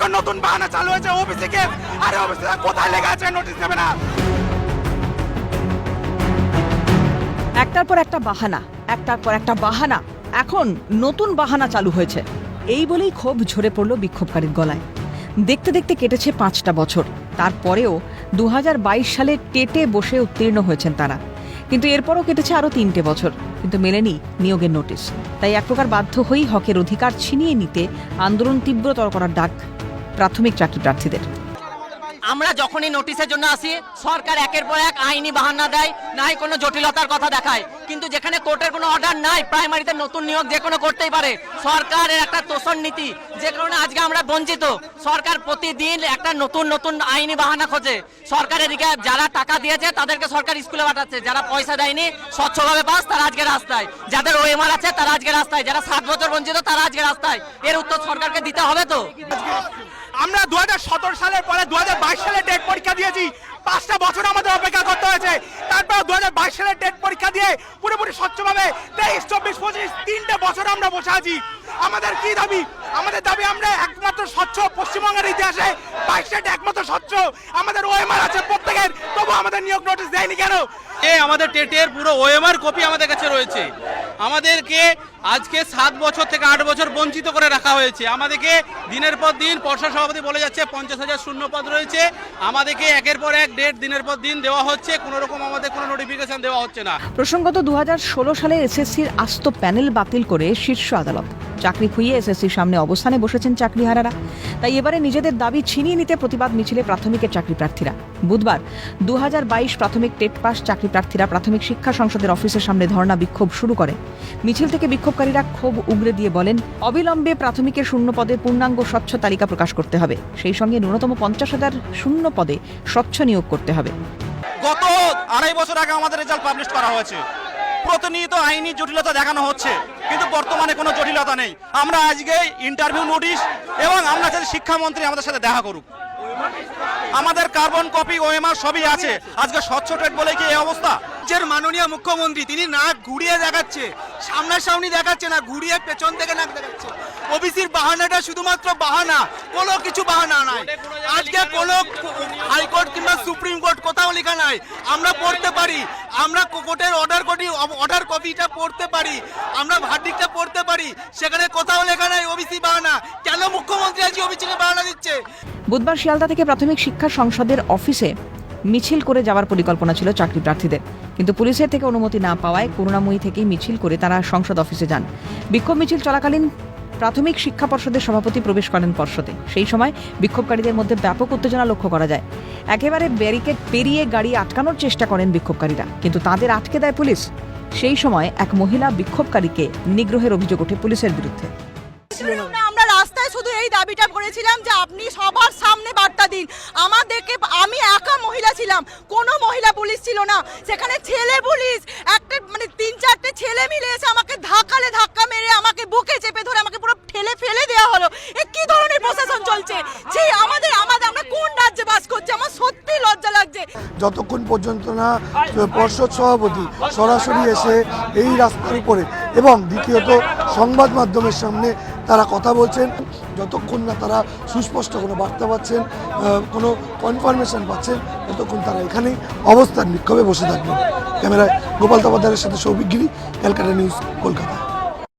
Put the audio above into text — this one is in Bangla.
এখন নতুন বাহানা চালু হয়েছে ওবিসি কে। আরে ওবিসি কোথায় লেগে আছে? নোটিশ দেবে না। একটার পর একটা বাহানা, একটার পর একটা বাহানা। এখন নতুন বাহানা চালু হয়েছে। এই বলেই ক্ষোভ ঝরে পড়ল বিক্ষোভকারীর গলায়। দেখতে দেখতে কেটেছে পাঁচটা বছর। তারপরেও দু হাজার বাইশ সালে টেটে বসে উত্তীর্ণ হয়েছেন তারা। কিন্তু এরপরও কেটেছে আরও তিনটে বছর। কিন্তু মেলেনি নিয়োগের নোটিশ। তাই এক প্রকার বাধ্য হয়েই হকের অধিকার ছিনিয়ে নিতে আন্দোলন তীব্রতর করার ডাক। প্রাথমিক চাকরি প্রার্থীদের আমরা যখনই নোটিশের জন্য আসি, সরকার একের পর এক আইনি বাহানা দেয়, নাই কোনো জটিলতার কথা দেখায়। কিন্তু যেখানে কোর্টের কোনো অর্ডার নাই প্রাইমারিতে নতুন নিয়োগ যে কোনো করতেই পারে। সরকারের একটা তোষণ নীতি, যে কারণে আজকে আমরা বঞ্চিত। সরকার প্রতিদিন একটা নতুন নতুন আইনি বাহানা খোঁজে। সরকার এদিকে যারা টাকা দিয়েছে, তাদেরকে সরকার স্কুলে পাঠাচ্ছে। যারা পয়সা দেয়নি, স্বচ্ছভাবে পাস তারা আজকে রাস্তায়। যাদের ওএমআর আছে, তারা আজকে রাস্তায়। যারা সাত বছর বঞ্চিত, তারা আজকে রাস্তায়। এর উত্তর সরকারকে দিতে হবে তো? আমরা দু সালের পরে দুহাজার বাইশ সালে ডেট পরীক্ষা দিয়েছি। পাঁচটা বছর আমাদের অপেক্ষা করতে হয়েছে। তারপর দু সালের ডেট পরীক্ষা দিয়ে পুরোপুরি স্বচ্ছভাবে তেইশ, চব্বিশ, পঁচিশ, তিনটে বছর আমরা বসে আছি। আমাদের কি দাবি? আমাদের দাবি আমরা একমাত্র স্বচ্ছ পশ্চিমবঙ্গের ইতিহাসে বাইশ ডেট একমাত্র স্বচ্ছ। আমাদের ওএমআর আছে প্রত্যেকের। তবু আমাদের নিয়োগ নোটিশ দেয়নি কেন? এ আমাদের টেটের পুরো ওএমআর কপি আমাদের কাছে রয়েছে। আমাদেরকে আজকে সাত বছর থেকে আট বছর বঞ্চিত করে রাখা হয়েছে। আমাদেরকে দিনের পর দিন পর্ষদ সভাপতি বলে যাচ্ছে পঞ্চাশ হাজার শূন্যপদ রয়েছে। আমাদেরকে একের পর এক ডেট দিনের পর দিন দেওয়া হচ্ছে। কোনো রকম আমাদের কোনো নোটিফিকেশন দেওয়া হচ্ছে না। প্রসঙ্গত দু হাজার ষোলো সালে এসএসসির আস্ত প্যানেল বাতিল করে শীর্ষ আদালত। চাকরি খুইয়ে এসএসসির সামনে অবস্থানে বসেছেন চাকরিহারারা। তাই এবারে নিজেদের দাবি ছিনিয়ে নিতে প্রতিবাদ মিছিলে প্রাথমিকের চাকরি প্রার্থীরা। বুধবার দুহাজার বাইশ প্রাথমিক টেট পাস চাকরি প্রার্থীরা প্রাথমিক শিক্ষা সংসদের অফিসের সামনে ধর্ণা বিক্ষোভ শুরু করে। মিছিল থেকে বিক্ষোভকারীরা ক্ষোভ উগরে দিয়ে বলেন, অবিলম্বে প্রাথমিকের শূন্য পদে পূর্ণাঙ্গ স্বচ্ছ তালিকা প্রকাশ করতে হবে। সেই সঙ্গে ন্যূনতম পঞ্চাশ হাজার শূন্য পদে স্বচ্ছ নিয়োগ করতে হবে। গত আড়াই বছর আগে আমাদের রেজাল্ট পাবলিশ করা হয়েছে। প্রতিনিয়ত আইনি জটিলতা দেখানো হচ্ছে। কিন্তু বর্তমানে কোনো জটিলতা নেই। আমরা আজকে ইন্টারভিউ নোটিশ এবং আমরা চাই শিক্ষামন্ত্রী আমাদের সাথে দেখা করুক। আমাদের কার্বন কপি ওএমআর সবই আছে। আজকে স্বচ্ছ টেট বলে কি এই অবস্থা? রাজ্যের মাননীয় মুখ্যমন্ত্রী, তিনি নাক ঘুরিয়ে দেখাচ্ছে। সামনাসামনি দেখাচ্ছে না, ঘুরিয়ে পেছন থেকে নাক দেখাচ্ছে। ওবিসির বাহানাটা শুধুমাত্র বাহানা, কোনো কিছু বাহানা নাই। আজকে কোনো হাইকোর্ট কিংবা সুপ্রিম কোথাও লেখা নাই। আমরা পড়তে পারি। আমরা কোর্টের অর্ডার কপি অর্ডার কপিটা পড়তে পারি। আমরা ভার্ডিকটা পড়তে পারি। সেখানে কোথাও লেখা নাই ওবিসি বাহানা। কেন মুখ্যমন্ত্রী আজকে ওবিসিকে বাহানা দিচ্ছে? বুধবার শিয়ালদা থেকে প্রাথমিক শিক্ষা সংসদের অফিসে মিছিল করে যাওয়ার পরিকল্পনা ছিল চাকরি প্রার্থীদের। কিন্তু পুলিশের থেকে অনুমতি না পাওয়ায় করুণাময়ী থেকেই মিছিল করে তারা সংসদ অফিসে যান। বিক্ষোভ মিছিল চলাকালীন প্রাথমিক শিক্ষা পর্ষদের সভাপতি প্রবেশ করেন পর্ষদে। সেই সময় বিক্ষোভকারীদের মধ্যে ব্যাপক উত্তেজনা লক্ষ্য করা যায়। একেবারে ব্যারিকেড পেরিয়ে গাড়ি আটকানোর চেষ্টা করেন বিক্ষোভকারীরা। কিন্তু তাদের আটকে দেয় পুলিশ। সেই সময় এক মহিলা বিক্ষোভকারীকে নিগ্রহের অভিযোগ ওঠে পুলিশের বিরুদ্ধে। আমরা রাস্তায় শুধু এই দাবিটা করেছিলাম যে আপনি সবার সামনে বার্তা দিন। আমাদেরকে আমি একা মহিলা ছিলাম। কোনো মহিলা পুলিশ ছিল না। সেখানে ছেলে পুলিশ। একটা মানে তিন চারটে ছেলে মিলে এসে আমাকে ধাক্কালে ধাক্কা মেরে আমাকে বুকে চেপে ধরে আমাকে পুরো ঠেলে ফেলে দেওয়া হলো এ কি ধরনের প্রশাসন চলছে যে আমাদের আমাদের আমরা কোন রাজ্যে বাস করছি আমার সত্যি লজ্জা লাগছে যতক্ষণ পর্যন্ত না পর্ষদ সভাপতি সরাসরি এসে এই রাস্তার উপরে এবং দ্বিতীয়ত সংবাদ মাধ্যমের সামনে তারা কথা বলছেন, যতক্ষণ না তারা সুস্পষ্ট কোনো বার্তা পাচ্ছেন কোনো কনফার্মেশন পাচ্ছেন, ততক্ষণ তারা এখানেই অবস্থান বিক্ষোভে বসে থাকবেন। ক্যামেরায় গোপাল তপাদারের সাথে সৌভিক গিরি, ক্যালকাটা নিউজ, কলকাতা।